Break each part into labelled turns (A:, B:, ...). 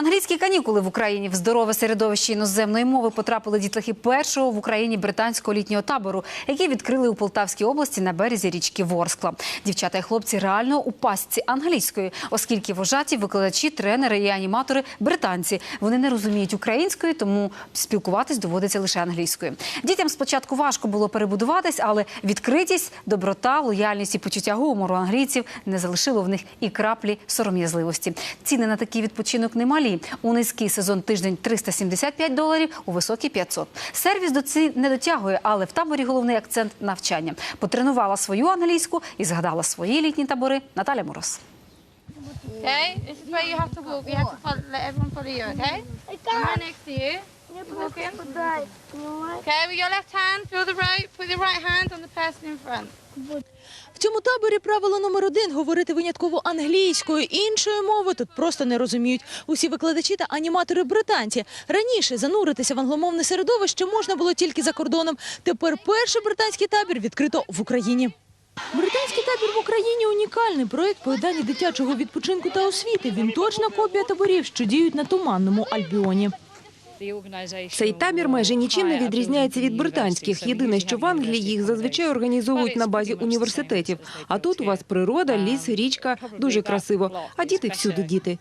A: Англійські канікули в Україні в здорове середовище іноземної мови потрапили дітлахи першого в Україні британського літнього табору, який відкрили у Полтавській області на березі річки Ворскла. Дівчата і хлопці реально у пастці англійської, оскільки вожаті викладачі, тренери і аніматори британці. Вони не розуміють української, тому спілкуватись доводиться лише англійською. Дітям спочатку важко було перебудуватись, але відкритість, доброта, лояльність і почуття гумору англійців не залишило в них і краплі сором'язливості. Ціни на такий відпочинок немалі. У низький сезон тиждень 375 доларів, у високий 500. Сервіс до цін не дотягує, але в таборі головний акцент навчання. Потренувала свою англійську і згадала свої літні табори Наталя Мороз.
B: Okay, this is where you have to walk. You have to follow, let everyone follow you, okay? I'm right next to you. Walk in. Okay, with your left hand, feel the rope. Put your right hand on the person in front.
C: В цьому таборі правило номер один говорити винятково англійською. Іншої мови тут просто не розуміють. Усі викладачі та аніматори британці. Раніше зануритися в англомовне середовище можна було тільки за кордоном. Тепер перший британський табір відкрито в Україні. Британський табір в Україні унікальний проект поєднання дитячого відпочинку та освіти. Він точна копія таборів, що діють на туманному Альбіоні.
D: Цей табір майже нічим не відрізняється від британських. Єдине, що в Англії їх зазвичай організовують на базі університетів. А тут у вас природа, ліс, річка, дуже красиво. А діти всюди діти.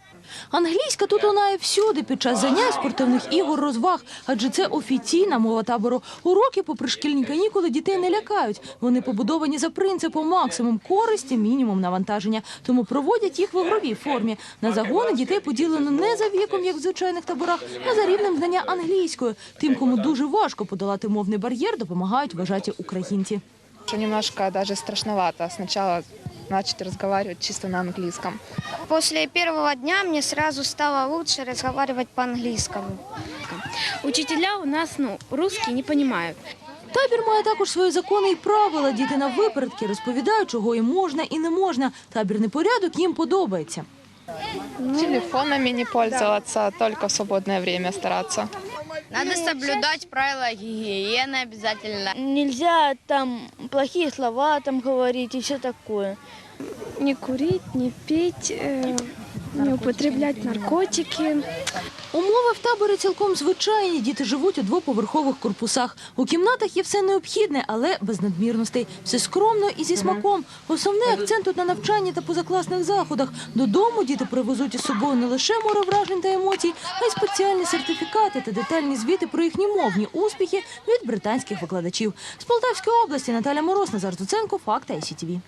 C: Англійська тут лунає всюди під час занять спортивних ігор, розваг, адже це офіційна мова табору. Уроки, попри шкільні канікули, дітей не лякають. Вони побудовані за принципом максимум користі, мінімум навантаження. Тому проводять їх в ігровій формі. На загони дітей поділено не за віком, як в звичайних таборах, а за рівнем знання англійської. Тим, кому дуже важко подолати мовний бар'єр, допомагають вважаті українці.
E: Что немножко даже страшновато сначала начать разговаривать чисто на английском.
F: После первого дня мне сразу стало лучше разговаривать по-английскому.
G: Учителя у нас, ну, русский не понимают.
C: Табір має також свої закони і правила. Діти на випередки розповідають, чого їм можна і не можна. Табірний порядок їм подобається.
E: Телефонами не пользоваться, только в свободное время стараться.
H: Надо соблюдать правила гигиены обязательно.
G: Нельзя там плохие слова там говорить и все такое.
I: не курить, не пить, э, не употреблять наркотики.
C: Умови в таборі цілком звичайні. Діти живуть у двоповерхових корпусах. У кімнатах є все необхідне, але без надмірностей. Все скромно і зі смаком. Основний акцент тут на навчанні та позакласних заходах. Додому діти привезуть із собою не лише море вражень та емоцій, а й спеціальні сертифікати та детальні звіти про їхні мовні успіхи від британських викладачів. З Полтавської області Наталя Мороз, Назар Зуценко, Факти ICTV.